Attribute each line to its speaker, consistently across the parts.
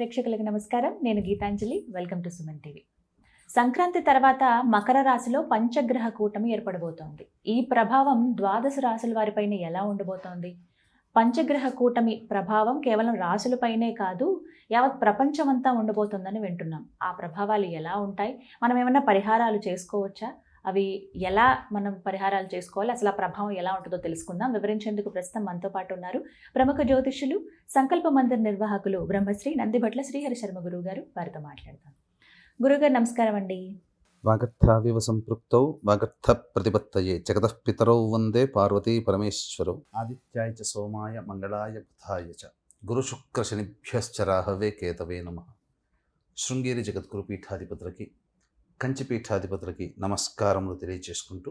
Speaker 1: ప్రేక్షకులకు నమస్కారం. నేను Geetanjali. Welcome to Suman TV. Sankranti తర్వాత మకర రాశిలో పంచగ్రహ కూటమి ఏర్పడబోతోంది. ఈ ప్రభావం ద్వాదశ రాశుల వారిపైన ఎలా ఉండబోతోంది? పంచగ్రహ కూటమి ప్రభావం కేవలం రాశులపైనే కాదు యావత్ ప్రపంచమంతా ఉండబోతోందని వింటున్నాం. ఆ ప్రభావాలు ఎలా ఉంటాయి? మనం ఏమైనా పరిహారాలు చేసుకోవచ్చా? అవి ఎలా మనం పరిహారాలు చేసుకోవాలి అసలు ఆ ప్రభావం ఎలా ఉంటుందో తెలుసుకుందాం. వివరించేందుకు ప్రస్తుతం మనతో పాటు ఉన్నారు ప్రముఖ జ్యోతిష్యులు సంకల్ప మందిర్ నిర్వాహకులు బ్రహ్మశ్రీ నందిభట్ల శ్రీహరి శర్మ గురువు గారు వారితో మాట్లాడతాం గురుగారు నమస్కారం అండి.
Speaker 2: వాగర్థావివ సంపృక్తౌ వాగర్థ ప్రతిపత్తయే జగతః పితరౌ వందే పార్వతీ పరమేశ్వరౌ ఆదిత్యాయ చ సోమాయ మంగళాయ బుధాయ చ గురుశుక్ర శనిభ్యశ్చ రాహవే కేతవే నమ. శృంగేరి జగద్గురు పీఠాధిపతులకి కంచి పీఠాధిపతులకి నమస్కారములు తెలియజేసుకుంటూ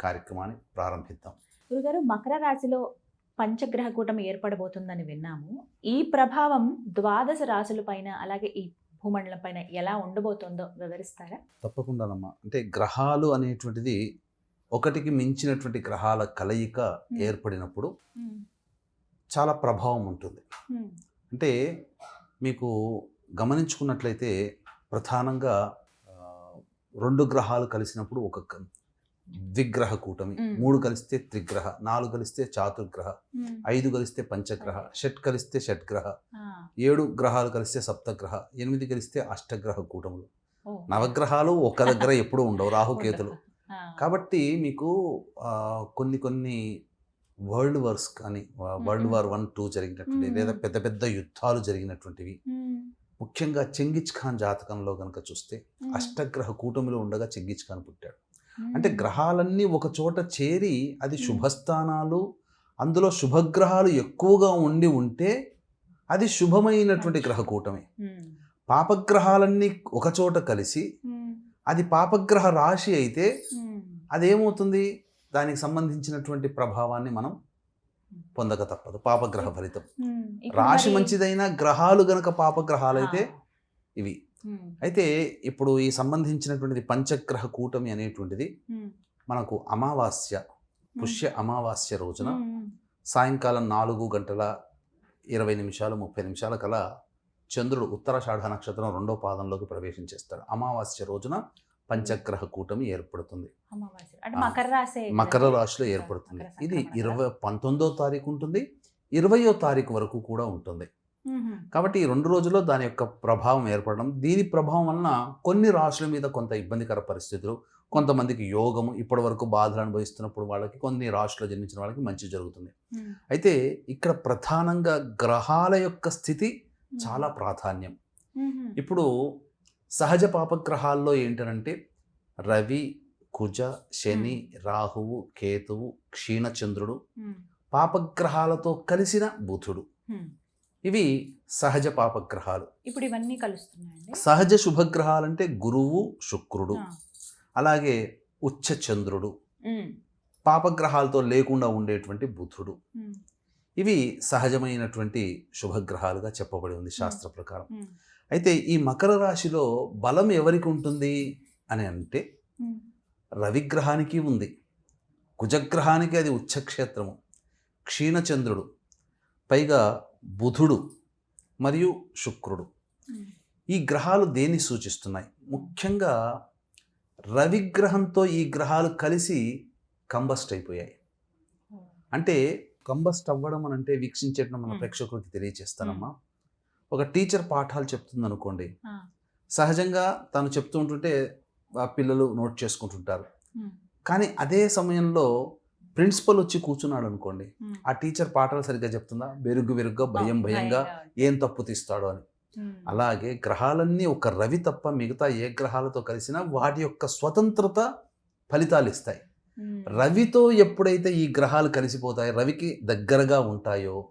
Speaker 2: కార్యక్రమాన్ని ప్రారంభిద్దాం.
Speaker 1: గురుగారు మకర రాశిలో పంచగ్రహ కూటమి ఏర్పడబోతుందని విన్నాము. ఈ ప్రభావం ద్వాదశ రాశుల పైన అలాగే ఈ భూమండలం పైన ఎలా ఉండబోతుందో వివరిస్తారా?
Speaker 2: తప్పకుండానమ్మా. అంటే గ్రహాలు అనేటువంటిది ఒకటికి మించినటువంటి గ్రహాల కలయిక ఏర్పడినప్పుడు చాలా ప్రభావం ఉంటుంది. అంటే మీకు గమనించుకున్నట్లయితే ప్రధానంగా రెండు గ్రహాలు కలిసినప్పుడు ఒక ద్విగ్రహ కూటమి. మూడు కలిస్తే త్రిగ్రహ నాలుగు కలిస్తే చాతుర్గ్రహ ఐదు కలిస్తే పంచగ్రహ షట్ కలిస్తే షట్గ్రహ ఏడు గ్రహాలు కలిస్తే సప్తగ్రహ ఎనిమిది కలిస్తే అష్టగ్రహ కూటములు. నవగ్రహాలు ఒక దగ్గర ఎప్పుడూ ఉండవు రాహుకేతులు కాబట్టి మీకు కొన్ని కొన్ని వరల్డ్ వార్స్ కానీ వరల్డ్. వార్ వన్ టూ జరిగినటువంటి. లేదా పెద్ద పెద్ద యుద్ధాలు జరిగినటువంటివి. ముఖ్యంగా చెంగిచ్ ఖాన్ జాతకంలో కనుక చూస్తే. అష్టగ్రహ కూటమిలో ఉండగా చెంగిచ్ ఖాన్ పుట్టాడు. అంటే గ్రహాలన్నీ ఒక చోట చేరి అది. శుభస్థానాలు అందులో శుభగ్రహాలు ఎక్కువగా ఉండి ఉంటే అది శుభమైనటువంటి గ్రహ కూటమి. పాపగ్రహాలన్నీ ఒక చోట కలిసి. అది పాపగ్రహ రాశి అయితే. అదేమవుతుంది దానికి సంబంధించినటువంటి ప్రభావాన్ని మనం పొందక తప్పదు పాపగ్రహ ఫలితం రాశి మంచిదైనా గ్రహాలు గనక పాపగ్రహాలైతే. ఇవి. అయితే ఇప్పుడు ఈ సంబంధించినటువంటిది పంచగ్రహ కూటమి అనేటువంటిది. మనకు అమావాస్య పుష్య అమావాస్య రోజున. సాయంకాలం నాలుగు గంటల ఇరవై నిమిషాలు ముప్పై నిమిషాల కల చంద్రుడు ఉత్తరాషాఢ నక్షత్రం రెండో పాదంలోకి ప్రవేశించేస్తాడు అమావాస్య రోజున పంచగ్రహ కూటమి ఏర్పడుతుంది.
Speaker 1: మకర రాశి
Speaker 2: మకర రాశిలో ఏర్పడుతుంది ఇది ఇరవై పంతొమ్మిదో తారీఖు ఉంటుంది ఇరవయో తారీఖు వరకు కూడా ఉంటుంది. కాబట్టి ఈ రెండు రోజుల్లో దాని యొక్క ప్రభావం ఏర్పడడం దీని ప్రభావం వలన కొన్ని రాశుల మీద కొంత ఇబ్బందికర పరిస్థితులు కొంతమందికి యోగము ఇప్పటి వరకు బాధలు అనుభవిస్తున్నప్పుడు వాళ్ళకి కొన్ని రాశుల్లో జన్మించిన వాళ్ళకి మంచి జరుగుతుంది. అయితే ఇక్కడ ప్రధానంగా గ్రహాల యొక్క స్థితి. చాలా ప్రాధాన్యం. ఇప్పుడు సహజ పాపగ్రహాల్లో ఏంటంటే రవి కుజ శని రాహువు కేతువు క్షీణచంద్రుడు. పాపగ్రహాలతో కలిసిన బుధుడు. ఇవి సహజ పాపగ్రహాలు
Speaker 1: ఇప్పుడు ఇవన్నీ కలుస్తున్నాయండి
Speaker 2: సహజ శుభగ్రహాలంటే గురువు శుక్రుడు. అలాగే ఉచ్చ చంద్రుడు. పాపగ్రహాలతో లేకుండా ఉండేటువంటి బుధుడు. ఇవి సహజమైనటువంటి శుభగ్రహాలుగా చెప్పబడి ఉంది శాస్త్ర ప్రకారం. అయితే ఈ మకర రాశిలో బలం ఎవరికి ఉంటుంది అని అంటే. రవిగ్రహానికి ఉంది. కుజగ్రహానికి అది ఉచ్చక్షేత్రము. క్షీణచంద్రుడు పైగా బుధుడు మరియు శుక్రుడు. ఈ గ్రహాలు దేన్ని సూచిస్తున్నాయి? ముఖ్యంగా రవిగ్రహంతో ఈ గ్రహాలు కలిసి కంబస్ట్ అయిపోయాయి. అంటే కంబస్ట్ అవ్వడం అని అంటే వీక్షించేటం మన. ప్రేక్షకులకి తెలియచేస్తానమ్మా. ఒక టీచర్ పాఠాలు చెప్తుంది అనుకోండి. సహజంగా తను చెప్తూ ఉంటుంటే ఆ పిల్లలు నోట్ చేసుకుంటుంటారు. కానీ అదే సమయంలో ప్రిన్సిపల్ వచ్చి కూర్చున్నాడు అనుకోండి. ఆ టీచర్ పాఠాలు సరిగ్గా చెప్తుందా బెరుగు బెరుగ్గా భయం భయంగా ఏం తప్పు తీస్తాడో అని. అలాగే గ్రహాలన్నీ ఒక రవి తప్ప మిగతా ఏ గ్రహాలతో కలిసినా వాటి యొక్క స్వతంత్రత ఫలితాలు ఇస్తాయి. రవితో ఎప్పుడైతే ఈ గ్రహాలు కలిసిపోతాయో రవికి దగ్గరగా ఉంటాయో.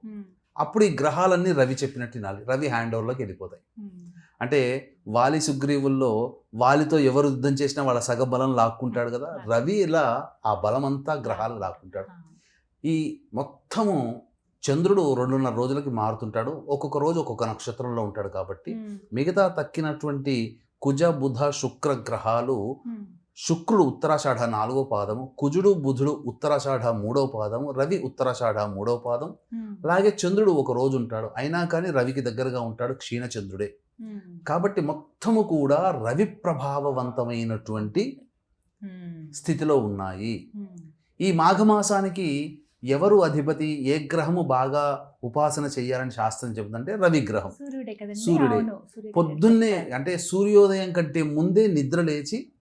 Speaker 2: అప్పుడు ఈ గ్రహాలన్నీ రవి చెప్పినట్టు వినాలి రవి హ్యాండ్ ఓవర్లోకి వెళ్ళిపోతాయి
Speaker 1: మ్మ్.
Speaker 2: అంటే వాలి సుగ్రీవుల్లో వాలితో ఎవరు యుద్ధం చేసినా వాళ్ళ సగ బలం లాక్కుంటాడు కదా రవి ఇలా ఆ బలం అంతా గ్రహాలు లాక్కుంటాడు
Speaker 1: ఆ.
Speaker 2: ఈ మొత్తము చంద్రుడు రెండున్నర రోజులకి మారుతుంటాడు ఒక్కొక్క రోజు ఒక్కొక్క నక్షత్రంలో ఉంటాడు కాబట్టి. మిగతా తక్కినటువంటి కుజ బుధ శుక్ర గ్రహాలు. శుక్రుడు ఉత్తరాషాఢ నాలుగో పాదము కుజుడు బుధుడు ఉత్తరాషాఢ మూడో పాదము రవి ఉత్తరాషాఢ మూడో పాదం. అలాగే చంద్రుడు ఒక రోజు ఉంటాడు. అయినా కానీ రవికి దగ్గరగా ఉంటాడు క్షీణచంద్రుడే కాబట్టి మొత్తము కూడా రవి ప్రభావవంతమైనటువంటి స్థితిలో ఉన్నాయి. ఈ మాఘమాసానికి ఎవరు అధిపతి ఏ గ్రహము బాగా ఉపాసన చేయాలని శాస్త్రం చెబుతుందంటే రవి గ్రహం.
Speaker 1: సూర్యుడే.
Speaker 2: పొద్దున్నే. అంటే సూర్యోదయం కంటే ముందే నిద్ర లేచి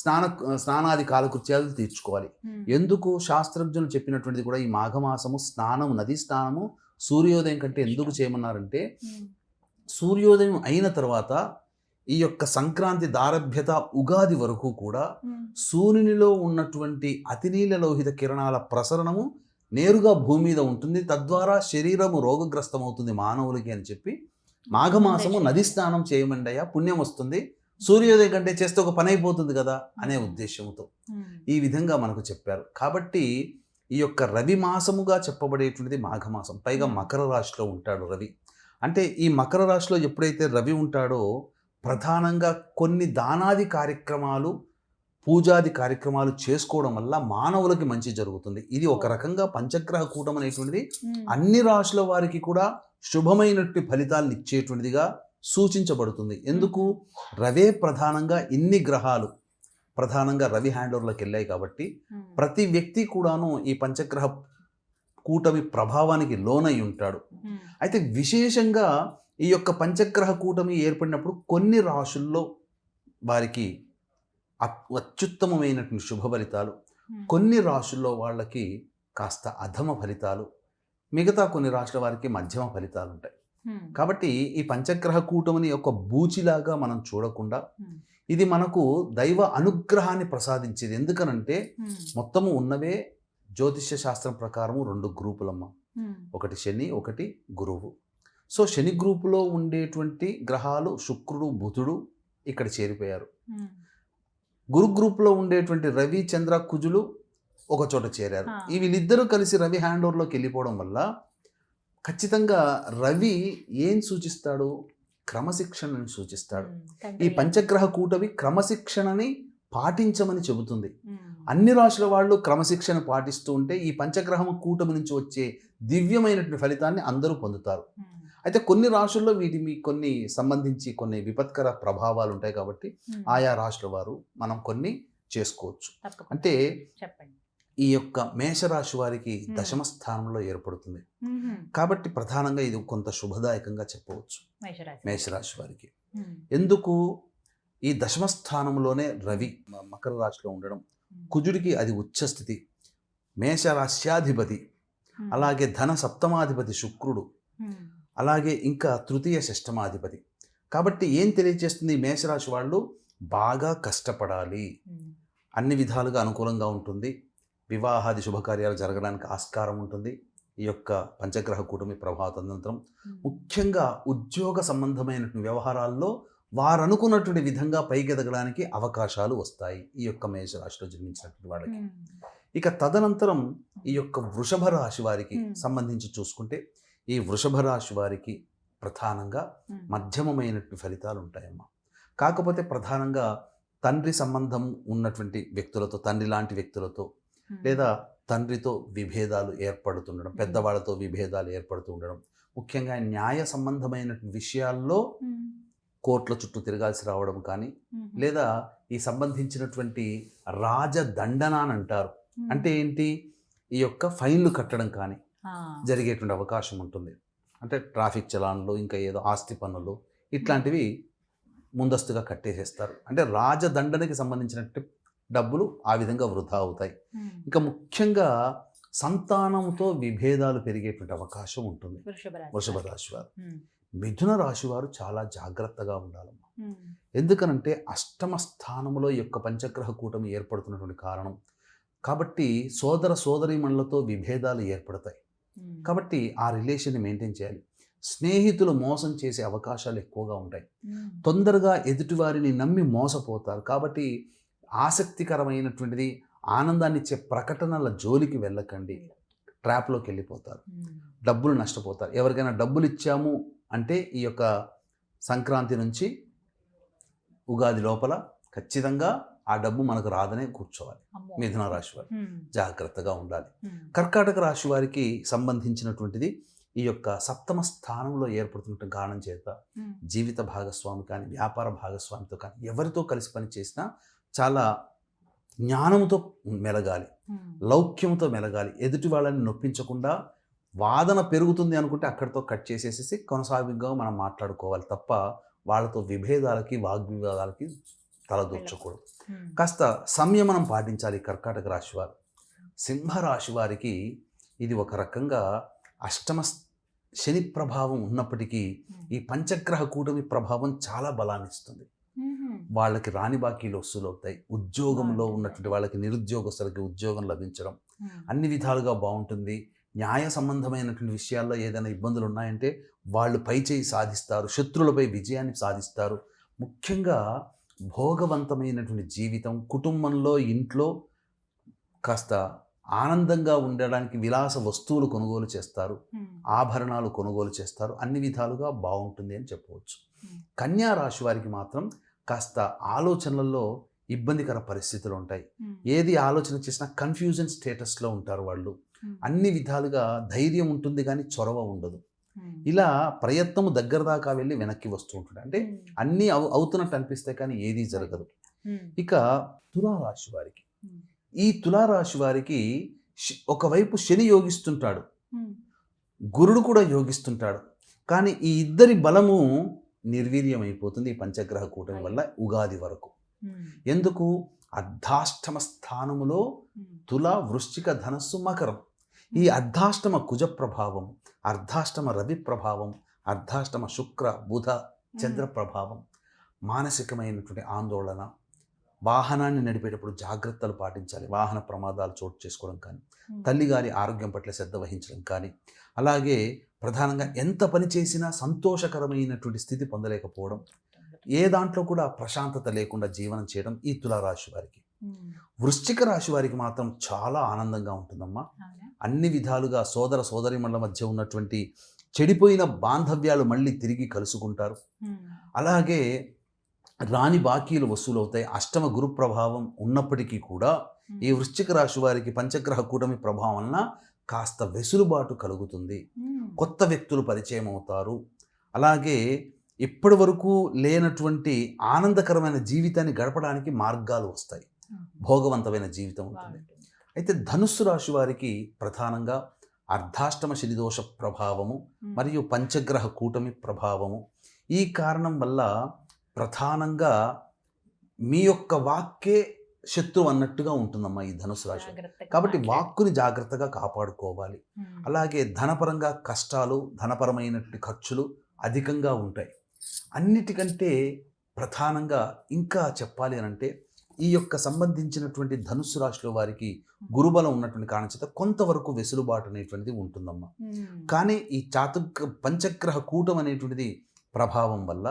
Speaker 2: స్నాన స్నానాది కాలకృత్యాలు తీర్చుకోవాలి. ఎందుకు? శాస్త్రజ్ఞులు చెప్పినటువంటిది కూడా ఈ మాఘమాసము స్నానము నది స్నానము సూర్యోదయం కంటే ఎందుకు చేయమన్నారంటే సూర్యోదయం అయిన తర్వాత ఈ యొక్క సంక్రాంతి దారభ్యత ఉగాది వరకు కూడా సూర్యునిలో ఉన్నటువంటి అతినీల లోహిత కిరణాల ప్రసరణము నేరుగా భూమి మీద ఉంటుంది. తద్వారా శరీరము రోగగ్రస్తమవుతుంది మానవులకి అని చెప్పి మాఘమాసము నది స్నానం చేయమండయ్యా పుణ్యం వస్తుంది. సూర్యోదయం కంటే చేస్తే ఒక పని అయిపోతుంది కదా అనే ఉద్దేశంతో ఈ విధంగా మనకు చెప్పారు. కాబట్టి ఈ యొక్క రవి మాసముగా చెప్పబడేటువంటిది మాఘమాసం. పైగా మకర రాశిలో ఉంటాడు రవి. అంటే ఈ మకర రాశిలో ఎప్పుడైతే రవి ఉంటాడో ప్రధానంగా కొన్ని దానాది కార్యక్రమాలు పూజాది కార్యక్రమాలు చేసుకోవడం వల్ల మానవులకి మంచి జరుగుతుంది. ఇది ఒక రకంగా పంచగ్రహ కూటం అనేటువంటిది అన్ని రాశుల వారికి కూడా శుభమైనటువంటి ఫలితాలను ఇచ్చేటువంటిదిగా సూచించబడుతుంది. ఎందుకు? రవే ప్రధానంగా ఇన్ని గ్రహాలు ప్రధానంగా రవి హ్యాండ్ ఓవర్లోకి వెళ్ళాయి కాబట్టి
Speaker 1: ఉమ్,
Speaker 2: ప్రతి వ్యక్తి కూడాను ఈ పంచగ్రహ కూటమి ప్రభావానికి లోనై ఉంటాడు.
Speaker 1: ఉమ్,
Speaker 2: అయితే విశేషంగా ఈ యొక్క పంచగ్రహ కూటమి ఏర్పడినప్పుడు కొన్ని రాశుల్లో వారికి అత్- అత్యుత్తమమైనటువంటి శుభ ఫలితాలు కొన్ని రాశుల్లో వాళ్ళకి కాస్త అధమ ఫలితాలు మిగతా కొన్ని రాశుల వారికి మధ్యమ ఫలితాలు ఉంటాయి. కాబట్టి ఈ పంచగ్రహ కూటమిని ఒక బూచిలాగా మనం చూడకుండా ఇది మనకు దైవ అనుగ్రహాన్ని ప్రసాదించేది. ఎందుకనంటే మొత్తము ఉన్నవే జ్యోతిష్య శాస్త్రం ప్రకారము రెండు గ్రూపులమ్మ. ఒకటి శని ఒకటి గురువు. సో శని గ్రూపులో ఉండేటువంటి గ్రహాలు శుక్రుడు బుధుడు ఇక్కడ చేరిపోయారు. గురు గ్రూప్లో ఉండేటువంటి రవి చంద్ర కుజులు ఒక చోట చేరారు. వీళ్ళిద్దరూ కలిసి రవి హ్యాండ్ ఓవర్లోకి వెళ్ళిపోవడం వల్ల ఖచ్చితంగా రవి ఏం సూచిస్తాడు? క్రమశిక్షణని సూచిస్తాడు. ఈ పంచగ్రహ కూటమి క్రమశిక్షణని పాటించమని చెబుతుంది. అన్ని రాశుల వాళ్ళు క్రమశిక్షణ పాటిస్తూ ఉంటే ఈ పంచగ్రహం కూటమి నుంచి వచ్చే దివ్యమైనటువంటి ఫలితాన్ని అందరూ పొందుతారు. అయితే కొన్ని రాశుల్లో వీటి మీ కొన్ని సంబంధించి కొన్ని విపత్కర ప్రభావాలు ఉంటాయి కాబట్టి ఆయా రాశుల వారు మనం కొన్ని చేసుకోవచ్చు. అంటే
Speaker 1: చెప్పండి.
Speaker 2: ఈ యొక్క మేషరాశి వారికి. దశమ స్థానంలో ఏర్పడుతుంది. కాబట్టి ప్రధానంగా ఇది కొంత శుభదాయకంగా చెప్పవచ్చు.
Speaker 1: మేషరాశి
Speaker 2: వారికి. ఎందుకు? ఈ దశమ స్థానంలోనే రవి మకర రాశిలో ఉండడం. కుజుడికి అది ఉచ్చ స్థితి. మేషరాశ్యాధిపతి. అలాగే ధన సప్తమాధిపతి శుక్రుడు. అలాగే ఇంకా తృతీయ షష్టమాధిపతి. కాబట్టి ఏం తెలియజేస్తుంది మేషరాశి వాళ్ళు? బాగా కష్టపడాలి. అన్ని విధాలుగా అనుకూలంగా ఉంటుంది. వివాహాది శుభకార్యాలు జరగడానికి ఆస్కారం ఉంటుంది. ఈ యొక్క పంచగ్రహ కూటమి ప్రభావతంత్రం
Speaker 1: ఉమ్,
Speaker 2: ముఖ్యంగా ఉద్యోగ సంబంధమైన వ్యవహారాల్లో వారు అనుకున్నటువంటి విధంగా పైకెదగడానికి అవకాశాలు వస్తాయి. ఈ యొక్క మేషరాశిలో జన్మించినటువంటి వాళ్ళకి. ఇక తదనంతరం ఈ యొక్క వృషభ రాశి వారికి. సంబంధించి చూసుకుంటే ఈ వృషభ రాశి వారికి ప్రధానంగా మధ్యమమైనటువంటి ఫలితాలు ఉంటాయమ్మా. కాకపోతే ప్రధానంగా తండ్రి సంబంధం ఉన్నటువంటి వ్యక్తులతో తండ్రి లాంటి వ్యక్తులతో లేదా తండ్రితో విభేదాలు ఏర్పడుతుండడం. పెద్దవాళ్ళతో విభేదాలు ఏర్పడుతూ ఉండడం ముఖ్యంగా న్యాయ సంబంధమైన విషయాల్లో కోర్టుల చుట్టూ తిరగాల్సి రావడం కానీ లేదా ఈ సంబంధించినటువంటి రాజదండన అని అంటారు అంటే ఏంటి? ఈ యొక్క ఫైన్లు కట్టడం కానీ జరిగేటువంటి అవకాశం ఉంటుంది. అంటే ట్రాఫిక్ చలాన్లు ఇంకా ఏదో ఆస్తి పన్నులు ఇట్లాంటివి ముందస్తుగా కట్టేసేస్తారు. అంటే రాజదండనకి సంబంధించినట్టు డబ్బులు ఆ విధంగా వృధా అవుతాయి. ఇంకా ముఖ్యంగా సంతానంతో విభేదాలు పెరిగేటువంటి అవకాశం ఉంటుంది.
Speaker 1: వృషభ రాశి
Speaker 2: వారు. మిథున రాశి వారు చాలా జాగ్రత్తగా ఉండాలమ్మా. ఎందుకనంటే అష్టమ స్థానంలో యొక్క పంచగ్రహ కూటమి ఏర్పడుతున్నటువంటి కారణం. కాబట్టి సోదర సోదరీమణులతో విభేదాలు ఏర్పడతాయి. కాబట్టి ఆ రిలేషన్ని మెయింటైన్ చేయాలి. స్నేహితులు మోసం చేసే అవకాశాలు ఎక్కువగా ఉంటాయి. తొందరగా ఎదుటివారిని నమ్మి మోసపోతారు. కాబట్టి ఆసక్తికరమైనటువంటిది ఆనందాన్ని ఇచ్చే ప్రకటనల జోలికి వెళ్ళకండి. ట్రాప్లోకి వెళ్ళిపోతారు.
Speaker 1: ఉమ్,
Speaker 2: డబ్బులు నష్టపోతారు. ఎవరికైనా డబ్బులు ఇచ్చాము అంటే ఈ యొక్క సంక్రాంతి నుంచి ఉగాది లోపల ఖచ్చితంగా ఆ డబ్బు మనకు రాదనే కూర్చోవాలి. మిథున రాశి వారు.
Speaker 1: ఉమ్,
Speaker 2: జాగ్రత్తగా ఉండాలి.
Speaker 1: ఉమ్,
Speaker 2: కర్కాటక రాశి వారికి సంబంధించినటువంటిది ఈ యొక్క సప్తమ స్థానంలో ఏర్పడుతున్న కారణం చేత జీవిత భాగస్వామి కానీ వ్యాపార భాగస్వామితో కానీ ఎవరితో కలిసి పని చేసినా చాలా జ్ఞానంతో మెలగాలి
Speaker 1: ఉమ్,
Speaker 2: లౌక్యంతో మెలగాలి. ఎదుటి వాళ్ళని నొప్పించకుండా వాదన పెరుగుతుంది అనుకుంటే అక్కడితో కట్ చేసేసేసి కొనసాగిగా మనం మాట్లాడుకోవాలి తప్ప వాళ్ళతో విభేదాలకి వాగ్వివాదాలకి తలదూర్చకూడదు
Speaker 1: ఉమ్,
Speaker 2: కాస్త సంయమనం పాటించాలి కర్కాటక రాశి వారు. సింహరాశి వారికి ఇది ఒక రకంగా అష్టమ శని ప్రభావం ఉన్నప్పటికీ
Speaker 1: ఉమ్,
Speaker 2: ఈ పంచగ్రహ కూటమి ప్రభావం చాలా బలాన్ని ఇస్తుంది
Speaker 1: ఉమ్,
Speaker 2: వాళ్ళకి రాని బాకీలు వసూలు అవుతాయి. ఉద్యోగంలో
Speaker 1: బాగుంటుంది.
Speaker 2: ఉన్నటువంటి వాళ్ళకి నిరుద్యోగస్తులకి ఉద్యోగం లభించడం.
Speaker 1: ఉమ్,
Speaker 2: అన్ని విధాలుగా బాగుంటుంది. న్యాయ సంబంధమైనటువంటి విషయాల్లో ఏదైనా ఇబ్బందులు ఉన్నాయంటే వాళ్ళు పై చేయి సాధిస్తారు. శత్రువులపై విజయాన్ని సాధిస్తారు. ముఖ్యంగా భోగవంతమైనటువంటి జీవితం కుటుంబంలో ఇంట్లో కాస్త ఆనందంగా ఉండడానికి విలాస వస్తువులు కొనుగోలు చేస్తారు. ఆభరణాలు కొనుగోలు చేస్తారు. అన్ని విధాలుగా బాగుంటుంది అని చెప్పవచ్చు. కన్యా రాశి వారికి మాత్రం కాస్త ఆలోచనలలో ఇబ్బందికర పరిస్థితులు ఉంటాయి ఏది ఆలోచన చేసినా కన్ఫ్యూజన్ స్టేటస్లో ఉంటారు వాళ్ళు. అన్ని విధాలుగా ధైర్యం ఉంటుంది కానీ చొరవ ఉండదు. ఇలా ప్రయత్నం దగ్గర దాకా వెళ్ళి వెనక్కి వస్తూ ఉంటుంది అంటే అన్నీ అవు అవుతున్నట్టు అనిపిస్తే కానీ ఏదీ జరగదు. ఇక తులారాశి వారికి. ఈ తులారాశి వారికి ఒకవైపు శని యోగిస్తుంటాడు. గురుడు కూడా యోగిస్తుంటాడు. కానీ ఈ ఇద్దరి బలము నిర్వీర్యం అయిపోతుంది ఈ పంచగ్రహ కూటమి వల్ల ఉగాది వరకు. ఎందుకు? అర్ధాష్టమ స్థానములో తుల వృశ్చిక ధనస్సు మకరం. ఈ అర్ధాష్టమ కుజ ప్రభావం అర్ధాష్టమ రవి ప్రభావం అర్ధాష్టమ శుక్ర బుధ చంద్ర ప్రభావం మానసికమైనటువంటి ఆందోళన వాహనాన్ని నడిపేటప్పుడు జాగ్రత్తలు పాటించాలి. వాహన ప్రమాదాలు చోటు చేసుకోవడం కానీ
Speaker 1: ఉమ్,
Speaker 2: తల్లిగారి ఆరోగ్యం పట్ల శ్రద్ధ వహించడం కానీ అలాగే ప్రధానంగా ఎంత పని చేసినా సంతోషకరమైనటువంటి స్థితి పొందలేకపోవడం ఏ దాంట్లో కూడా ప్రశాంతత లేకుండా జీవనం చేయడం ఈ తులారాశి వారికి. వృశ్చిక రాశి వారికి మాత్రం చాలా ఆనందంగా ఉంటుందమ్మా? అన్ని విధాలుగా సోదర సోదరిమణుల మధ్య ఉన్నటువంటి చెడిపోయిన బాంధవ్యాలు మళ్ళీ తిరిగి కలుసుకుంటారు. అలాగే రాని బాకీలు వసూలవుతాయి. అష్టమ గురు ప్రభావం ఉన్నప్పటికీ కూడా ఈ వృశ్చిక రాశి వారికి పంచగ్రహ కూటమి ప్రభావం వలన కాస్త వెసులుబాటు కలుగుతుంది. కొత్త వ్యక్తులు పరిచయం అవుతారు. అలాగే ఇప్పటి వరకు లేనటువంటి ఆనందకరమైన జీవితాన్ని గడపడానికి మార్గాలు వస్తాయి. భోగవంతమైన జీవితం ఉంటుంది. అయితే ధనుస్సు రాశి వారికి ప్రధానంగా అర్ధాష్టమ శనిదోష ప్రభావము మరియు పంచగ్రహ కూటమి ప్రభావము. ఈ కారణం వల్ల ప్రధానంగా మీ యొక్క వాక్కే శత్రువు అన్నట్టుగా ఉంటుందమ్మా ఈ ధనుసు రాశి కాబట్టి. వాక్కుని జాగ్రత్తగా కాపాడుకోవాలి. అలాగే ధనపరంగా కష్టాలు ధనపరమైనటువంటి ఖర్చులు అధికంగా ఉంటాయి. అన్నిటికంటే ప్రధానంగా ఇంకా చెప్పాలి అని అంటే ఈ యొక్క సంబంధించినటువంటి ధనుస్సు రాశిలో వారికి గురుబలం ఉన్నటువంటి కారణం చేత కొంతవరకు వెసులుబాటు అనేటువంటిది ఉంటుందమ్మా. కానీ ఈ చాతుర్గ్ర పంచగ్రహ కూటం అనేటువంటిది ప్రభావం వల్ల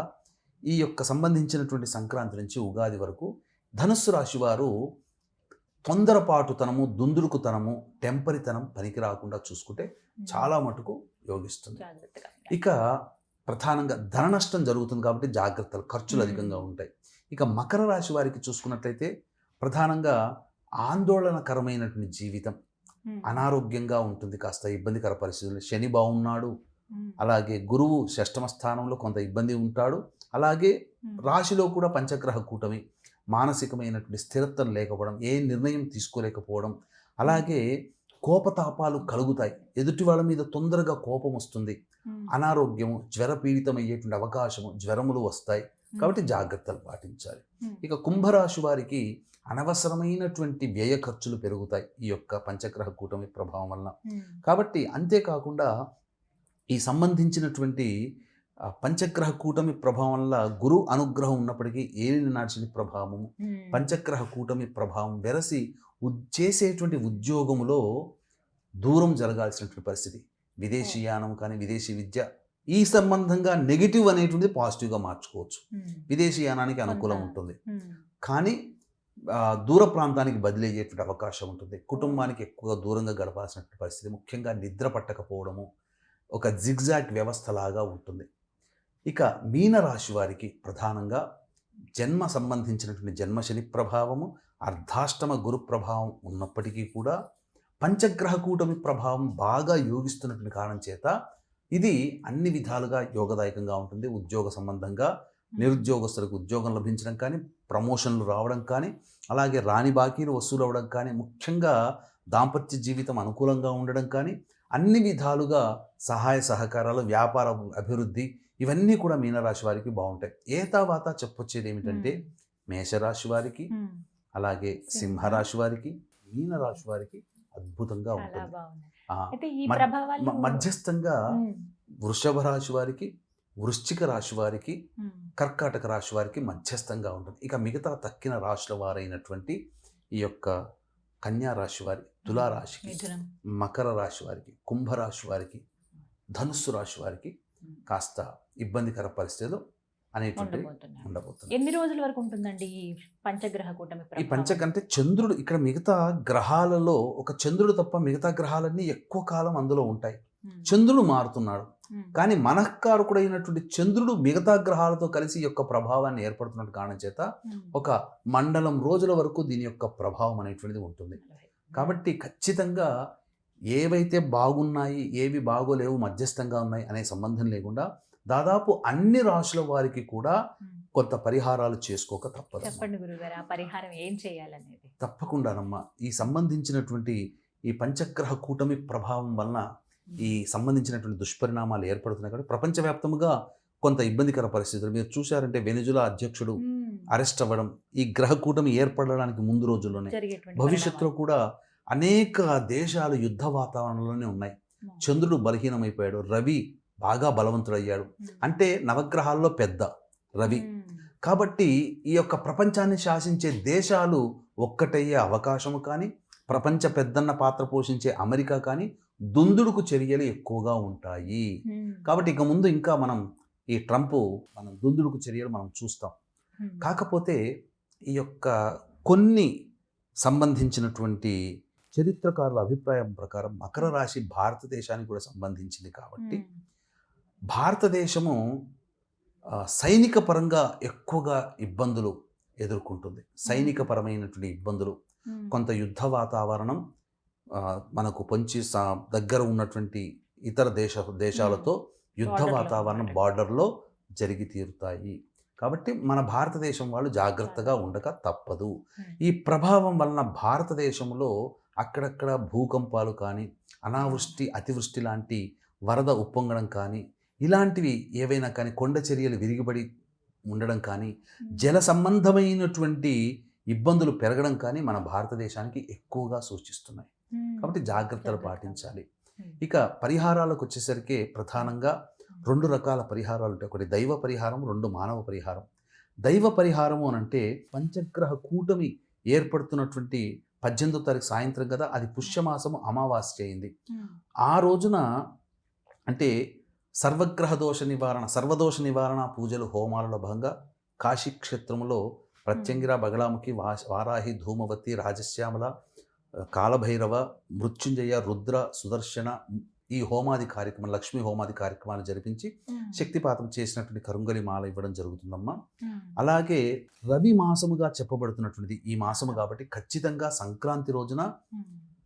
Speaker 2: ఈ యొక్క సంబంధించినటువంటి సంక్రాంతి నుంచి ఉగాది వరకు ధనుస్సు రాశి వారు తొందరపాటుతనము దుందుడుకుతనము టెంపరితనం పనికి రాకుండా చూసుకుంటే చాలా మటుకు యోగిస్తుంది. ఇక ప్రధానంగా ధన నష్టం జరుగుతుంది కాబట్టి జాగ్రత్తలు ఖర్చులు. అధికంగా ఉంటాయి. ఇక మకర రాశి వారికి చూసుకున్నట్లయితే ప్రధానంగా ఆందోళనకరమైనటువంటి జీవితం. అనారోగ్యంగా ఉంటుంది కాస్త ఇబ్బందికర పరిస్థితులు. శని బాగున్నాడు అలాగే గురువు షష్టమ స్థానంలో కొంత ఇబ్బంది ఉంటాడు. అలాగే రాశిలో కూడా పంచగ్రహ కూటమి మానసికమైనటువంటి స్థిరత్వం లేకపోవడం ఏ నిర్ణయం తీసుకోలేకపోవడం అలాగే కోపతాపాలు కలుగుతాయి. ఎదుటి వాళ్ళ మీద తొందరగా కోపం వస్తుంది. అనారోగ్యము జ్వరపీడితం అయ్యేటువంటి అవకాశము జ్వరములు వస్తాయి. కాబట్టి జాగ్రత్తలు పాటించాలి. ఇక కుంభరాశి వారికి అనవసరమైనటువంటి వ్యయ ఖర్చులు పెరుగుతాయి ఈ యొక్క పంచగ్రహ కూటమి ప్రభావం వలన. కాబట్టి అంతేకాకుండా ఈ సంబంధించినటువంటి పంచగ్రహ కూటమి ప్రభావం వల్ల గురు అనుగ్రహం ఉన్నప్పటికీ ఏలిన నాటిని ప్రభావము
Speaker 1: ఉమ్,
Speaker 2: పంచగ్రహ కూటమి ప్రభావం వెరసి చేసేటువంటి ఉద్యోగములో దూరం జరగాల్సినటువంటి పరిస్థితి. విదేశీయానం కానీ విదేశీ విద్య ఈ సంబంధంగా నెగిటివ్ అనేటువంటిది పాజిటివ్గా మార్చుకోవచ్చు. విదేశీయానానికి అనుకూలం ఉంటుంది. కానీ దూర ప్రాంతానికి బదిలీ అయ్యేటువంటి అవకాశం ఉంటుంది. కుటుంబానికి ఎక్కువగా దూరంగా గడపాల్సినటువంటి పరిస్థితి ముఖ్యంగా నిద్ర పట్టకపోవడము ఒక జిగ్జాగ్ వ్యవస్థలాగా ఉంటుంది. ఇక మీనరాశి వారికి ప్రధానంగా జన్మ సంబంధించినటువంటి జన్మశని ప్రభావము అర్ధాష్టమ గురు ప్రభావం ఉన్నప్పటికీ కూడా పంచగ్రహ కూటమి ప్రభావం బాగా యోగిస్తున్నటువంటి కారణం చేత ఇది అన్ని విధాలుగా యోగదాయకంగా ఉంటుంది. ఉద్యోగ సంబంధంగా నిరుద్యోగస్తులకు ఉద్యోగం లభించడం కానీ ప్రమోషన్లు రావడం కానీ అలాగే రాని బాకీలు వసూలు అవ్వడం కానీ ముఖ్యంగా దాంపత్య జీవితం అనుకూలంగా ఉండడం కానీ అన్ని విధాలుగా సహాయ సహకారాలు వ్యాపార అభివృద్ధి ఇవన్నీ కూడా మీనరాశి వారికి బాగుంటాయి ఏ తర్వాత చెప్పొచ్చేది ఏమిటంటే మేషరాశి వారికి. అలాగే సింహరాశి వారికి మీనరాశి వారికి అద్భుతంగా ఉంటుంది మధ్యస్థంగా. వృషభ రాశి వారికి వృశ్చిక రాశి వారికి. కర్కాటక రాశి వారికి మధ్యస్థంగా ఉంటుంది ఇక మిగతా తక్కిన రాశుల వారైనటువంటి ఈ యొక్క కన్యా రాశి వారి తులారాశికి మకర రాశి వారికి కుంభరాశి వారికి ధనుస్సు రాశి వారికి కాస్త ఇబ్బందికర పరిస్థితులు
Speaker 1: ఉండబోతున్నారు
Speaker 2: ఉండబోతుంది
Speaker 1: ఎన్ని రోజుల వరకు ఉంటుందండి ఈ పంచగ్రహ కూటమి
Speaker 2: ఈ
Speaker 1: ప్రభావం?
Speaker 2: పంచకంటే చంద్రుడు ఇక్కడ మిగతా గ్రహాలలో ఒక చంద్రుడు తప్ప మిగతా గ్రహాలన్నీ ఎక్కువ కాలం అందులో ఉంటాయి. చంద్రుడు మారుతున్నాడు. కానీ మనఃకారకుడైనటువంటి చంద్రుడు మిగతా గ్రహాలతో కలిసి యొక్క ప్రభావాన్ని ఏర్పడుతున్నట్టు కారణం చేత. ఒక మండలం రోజుల వరకు దీని యొక్క ప్రభావం అనేటువంటిది ఉంటుంది. కాబట్టి ఖచ్చితంగా ఏవైతే బాగున్నాయి ఏవి బాగోలేవు మధ్యస్థంగా ఉన్నాయి అనే సంబంధం లేకుండా దాదాపు అన్ని రాశుల వారికి కూడా. కొంత పరిహారాలు చేసుకోక తప్పదు
Speaker 1: చెప్పండి గురుగారు ఆ పరిహారం ఏం చేయాలనేది?
Speaker 2: తప్పకుండానమ్మా ఈ సంబంధించినటువంటి ఈ పంచగ్రహ కూటమి ప్రభావం వలన ఈ సంబంధించినటువంటి దుష్పరిణామాలు ఏర్పడుతున్నాయి కాబట్టి ప్రపంచవ్యాప్తంగా కొంత ఇబ్బందికర పరిస్థితులు మీరు చూశారంటే వెనుజులా అధ్యక్షుడు. అరెస్ట్ అవ్వడం ఈ గ్రహ కూటమి ఏర్పడడానికి ముందు రోజుల్లోనే భవిష్యత్తులో కూడా అనేక దేశాలు యుద్ధ వాతావరణంలోనే ఉన్నాయి. చంద్రుడు బలహీనమైపోయాడు రవి బాగా బలవంతుడయ్యాడు. అంటే నవగ్రహాల్లో పెద్ద రవి. కాబట్టి ఈ యొక్క ప్రపంచాన్ని శాసించే దేశాలు ఒక్కటయ్యే అవకాశము కానీ ప్రపంచ పెద్దన్న పాత్ర పోషించే అమెరికా కానీ దుందుడుకు చర్యలు ఎక్కువగా ఉంటాయి. కాబట్టి ఇక ముందు ఇంకా మనం ఈ ట్రంప్ మనం దుందుడుకు చర్యలు మనం చూస్తాం. కాకపోతే ఈ యొక్క కొన్ని సంబంధించినటువంటి చరిత్రకారుల అభిప్రాయం ప్రకారం మకర రాశి భారతదేశానికి కూడా సంబంధించింది కాబట్టి. భారతదేశము సైనిక పరంగా ఎక్కువగా ఇబ్బందులు ఎదుర్కొంటుంది సైనిక పరమైనటువంటి ఇబ్బందులు. కొంత యుద్ధ వాతావరణం మనకు పొంచి సా- దగ్గర ఉన్నటువంటి ఇతర దేశ దేశాలతో యుద్ధ వాతావరణం. బార్డర్లో జరిగి తీరుతాయి. కాబట్టి మన భారతదేశం వాళ్ళు జాగ్రత్తగా ఉండక తప్పదు. ఈ ప్రభావం వలన భారతదేశంలో అక్కడక్కడ భూకంపాలు కానీ అనావృష్టి అతివృష్టి లాంటి వరద ఉప్పొంగడం కానీ ఇలాంటివి ఏవైనా కానీ కొండ చర్యలు విరిగిపడి ఉండడం కానీ జల సంబంధమైనటువంటి ఇబ్బందులు పెరగడం కానీ మన భారతదేశానికి ఎక్కువగా సూచిస్తున్నాయి. కాబట్టి జాగ్రత్తలు
Speaker 1: జాగ్రత్త.
Speaker 2: పాటించాలి. ఇక పరిహారాలకు వచ్చేసరికి ప్రధానంగా రెండు రకాల పరిహారాలు ఉంటాయి. ఒకటి దైవ పరిహారం రెండు మానవ పరిహారం. దైవ పరిహారము అని అంటే పంచగ్రహ కూటమి ఏర్పడుతున్నటువంటి పద్దెనిమిదో తారీఖు సాయంత్రం కదా అది పుష్యమాసము అమావాస్య అయింది. ఆ రోజున అంటే సర్వగ్రహ దోష నివారణ సర్వదోష నివారణ పూజలు హోమాలలో భాగంగా కాశీ క్షేత్రంలో ప్రత్యంగిర బగళాముఖి వా వారాహి ధూమవతి రాజశ్యామల కాలభైరవ మృత్యుంజయ రుద్ర సుదర్శన ఈ హోమాది కార్యక్రమం లక్ష్మీ హోమాది కార్యక్రమాలు జరిపించి. శక్తిపాతం చేసినటువంటి కరుంగలి మాల ఇవ్వడం జరుగుతుందమ్మా
Speaker 1: మ్మ్.
Speaker 2: అలాగే రవి మాసముగా చెప్పబడుతున్నటువంటిది ఈ మాసము కాబట్టి ఖచ్చితంగా సంక్రాంతి రోజున.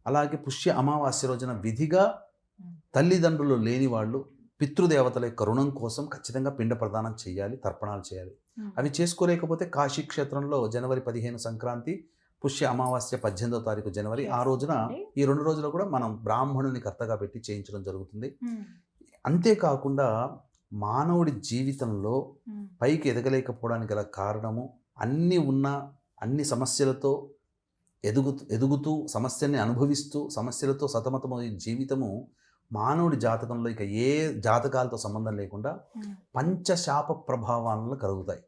Speaker 2: అలాగే పుష్య అమావాస్య రోజున విధిగా. తల్లిదండ్రులు లేని వాళ్ళు పితృదేవతల యొక్క రుణం కోసం ఖచ్చితంగా పిండ ప్రదానం చేయాలి తర్పణాలు చేయాలి. అవి చేసుకోలేకపోతే కాశీ క్షేత్రంలో జనవరి పదిహేను సంక్రాంతి పుష్య అమావాస్య పద్దెనిమిదో తారీఖు జనవరి ఆ రోజున. ఈ రెండు రోజులు కూడా మనం బ్రాహ్మణుని కర్తగా పెట్టి చేయించడం జరుగుతుంది. అంతేకాకుండా మానవుడి జీవితంలో. పైకి ఎదగలేకపోవడానికి గల కారణము అన్నీ ఉన్న అన్ని సమస్యలతో ఎదుగుతూ ఎదుగుతూ సమస్యల్ని అనుభవిస్తూ సమస్యలతో సతమతమయ్యే జీవితము మానవుడి జాతకంలో ఇక ఏ జాతకాలతో సంబంధం లేకుండా. పంచశాప ప్రభావాలను కలుగుతాయి.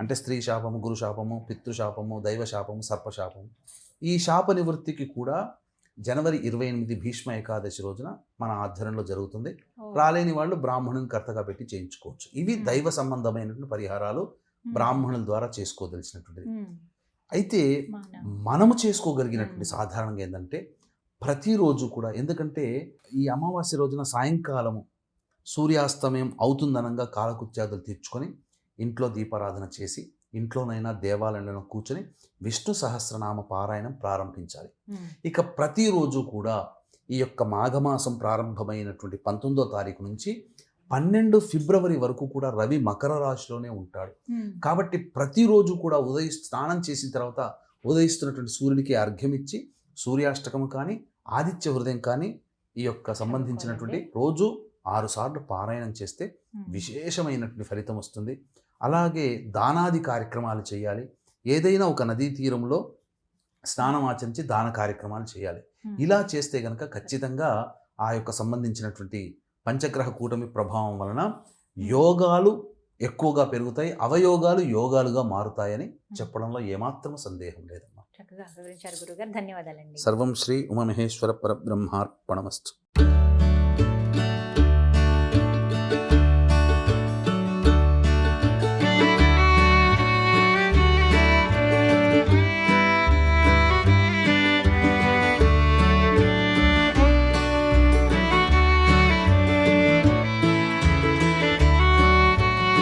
Speaker 2: అంటే స్త్రీ శాపము గురు శాపము పితృశాపము దైవ శాపము సర్పశాపము ఈ శాప నివృత్తికి కూడా జనవరి ఇరవై ఎనిమిది భీష్మ ఏకాదశి రోజున మన ఆధ్వర్యంలో జరుగుతుంది. రాలేని వాళ్ళు బ్రాహ్మణుని కర్తగా పెట్టి చేయించుకోవచ్చు ఇవి. దైవ సంబంధమైనటువంటి పరిహారాలు. బ్రాహ్మణుల ద్వారా చేసుకోదలిసినటువంటిది
Speaker 1: మ్మ్.
Speaker 2: అయితే. మనము చేసుకోగలిగినటువంటి. సాధారణంగా ఏంటంటే ప్రతిరోజు కూడా. ఎందుకంటే ఈ అమావాస్య రోజున సాయంకాలము సూర్యాస్తమయం అవుతుందనంగా కాలకృత్యాదులు తీర్చుకొని ఇంట్లో దీపారాధన చేసి ఇంట్లోనైనా దేవాలయంలో కూర్చొని విష్ణు సహస్రనామ పారాయణం ప్రారంభించాలి. ఇక ప్రతిరోజు కూడా ఈ యొక్క మాఘమాసం ప్రారంభమైనటువంటి పంతొమ్మిదో తారీఖు నుంచి పన్నెండు ఫిబ్రవరి వరకు కూడా రవి మకర రాశిలోనే ఉంటాడు. కాబట్టి ప్రతిరోజు కూడా ఉదయ స్నానం చేసిన తర్వాత ఉదయిస్తున్నటువంటి సూర్యుడికి అర్ఘ్యం ఇచ్చి సూర్యాష్టకం కానీ ఆదిత్య హృదయం కానీ ఈ యొక్క సంబంధించినటువంటి రోజు ఆరు సార్లు పారాయణం చేస్తే విశేషమైనటువంటి ఫలితం వస్తుంది. అలాగే దానాది కార్యక్రమాలు చేయాలి. ఏదైనా ఒక నదీ తీరంలో స్నానం ఆచరించి దాన కార్యక్రమాలు చేయాలి. ఇలా చేస్తే కనుక ఖచ్చితంగా ఆ యొక్క సంబంధించినటువంటి పంచగ్రహ కూటమి ప్రభావం వలన యోగాలు ఎక్కువగా పెరుగుతాయి. అవయోగాలు యోగాలుగా మారుతాయని చెప్పడంలో ఏమాత్రం సందేహం లేదమ్మా
Speaker 1: చక్కగా వివరించారు గురుగారు ధన్యవాదాలండి.
Speaker 2: సర్వం శ్రీ ఉమమహేశ్వర పరబ్రహ్మార్పణమస్తు.